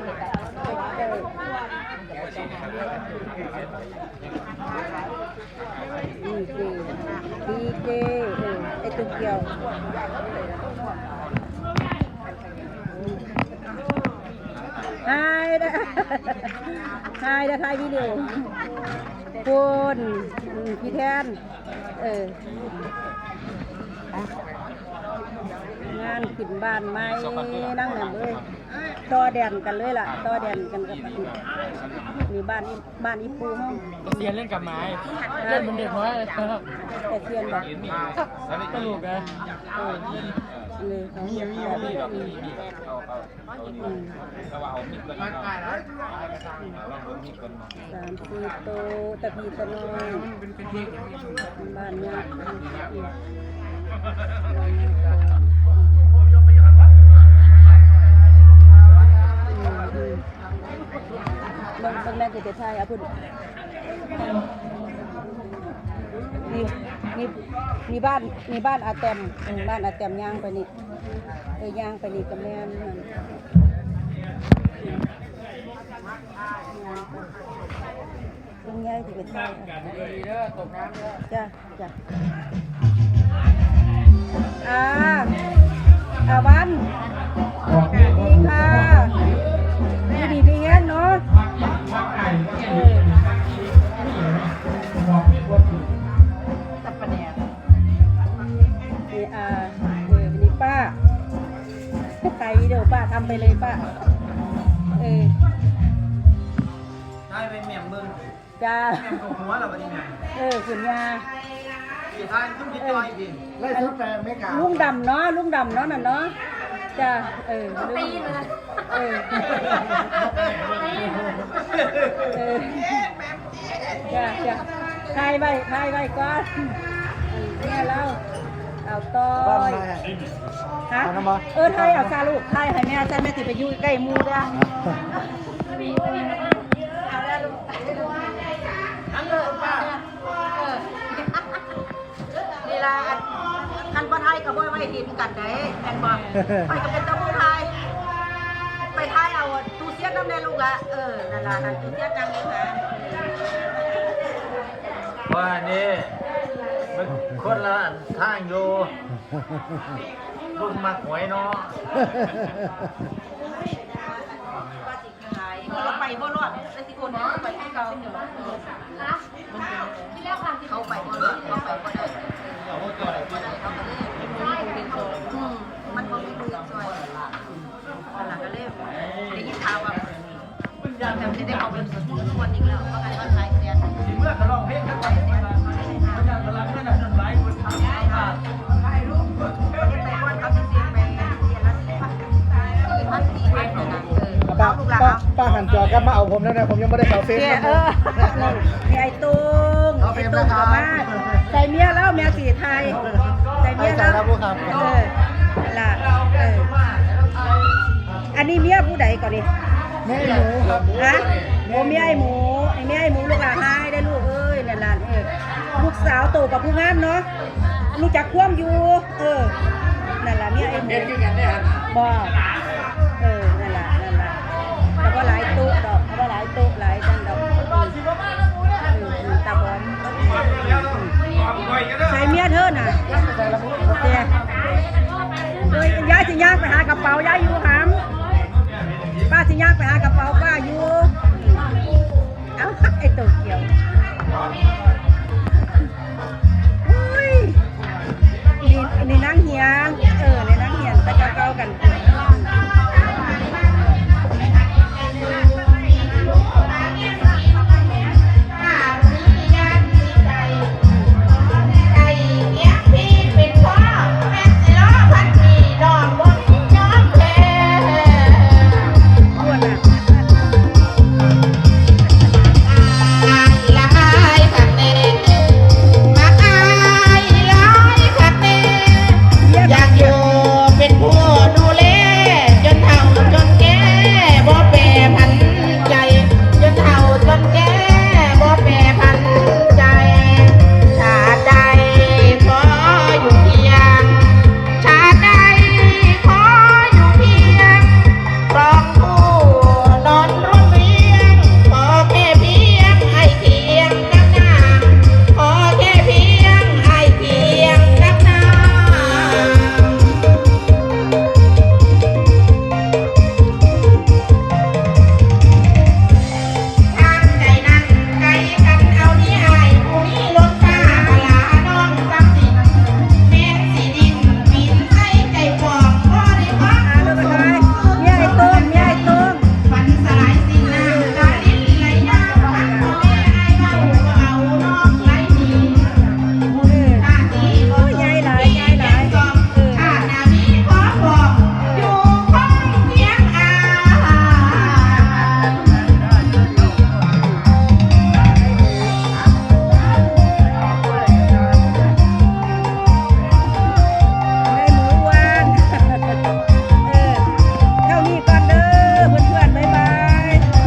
ดีเจดีเจเออไอตุ๊กเกียวไฮเด้อไฮเด้อถ่ายวิดีโอคุณพี่แทน เออ งานขึ้นบ้านใหม่นั่งนั่นเลยต่อแดนกันเลยล่ะต่อแดนกันกับมีบ้านอีบ้านอีปูห้องเรียนเล่นกับไม้เล่นเป็นเด็กน้อยเลยครับแต่เทียนแบบตลกนะเออเลยเขาเรียนแบบนี้อืมอืมร่างกายนะสามสี่โตตะพีตะนอยบ้านเนี่ย อืมอืมบางบางแม่จะจะใช่อะพุ่นนี่นี่มีบ้านมีบ้านอาแตมอืมบ้านอาแตมย่างไปนี่เออย่างไปนี่กับแม่นั่นตรงนี้จะเป็นใช่อะดีเด้อตกน้ำเด้อจ้ะจ้ะ อ่าอาวันสวัสดีค่ะดีดีพี่แห้งเนาะเออตับปะแหนกนี่อ่าเออนี่ป้าถ่ายวิดีโอป้าทำไปเลยป้า เออได้เป็นแหม่มเบิ้งจ้าแหม่มกับหัวเราวันนี้แหม่มเออคุณยา สี่ท้ายตุ้มจิตจอยอีกไล่ชุดแปลไม่กล้าลุงดำเนาะลุงดำเนาะน่ะเนาะจ้าเออตีเลยเออเออจ้าจ้าทายไว้ทายไว้ก่อนอันเนี่ยเราเอาต่อยฮะเออทายเอาซาลูกทายให้แม่ซาแม่สิไปอยู่ใกล้หมูเด้อ คันบ่ทายก็บ่ไว้เห็นกันได้แม่นบ่ไปก็เป็นตะมูทายไปทายเอาตูเสียน้ำแน่ลูกละเออนั่นล่ะนั่นตูเสียจังนี่นะว่านี่มันคนละทางอยู่ลูกมักหวยเนาะว่าสิขายเราไปบ่รอดแล้วสิคนเขาไปที่เก่าเขาไปบ่รอดเขาไปบ่ได้เขาก็เลยอืมมันบ่มีเงินช่วยนั่นล่ะก็เลยได้ยินข่าวว่า แต่ไม่ได้เอาเป็นส่วนตัวอีกแล้วเพราะงั้นว่าขายเสียสิเมื่อก็ร้องเพลงกันไปนี่ล่ะมันยังกำลังนั่นน่ะหลายคนทำอ่าป้าป้าป้าหันจอก็มาเอาผมแล้วนะผมยังไม่ได้เข้าเฟซเนี่ยนะเออมีไอ้ตุ้งไอ้ตุ้งกับมาใส่เมียแล้วเมียสีไทยใส่เมียแล้วเออล่ะเอออันนี้เมียผู้ใดก่อนดิ ม่หนูครับฮะโอ้เมีไอ้หมูไอ้เมียไอ้หมูลูกหลานหาได้ลูกเอ้ยนั่นล่ะเออลูกสาวโตกับผู้งามเนาะรู้จักความอยู่ เออนั่นละเมียไอ้หมูบ่เออนั่นแหละนั่นแหละแต่ว่าหลายตุ๊ดอกแต่ว่าหลายตุ๊หลายจันดอกอืมอืมตาบอมใส่เมียเธอน่ะเจ๊เลยย้ายสิย่างไปหากระเป๋าย้ายอยู่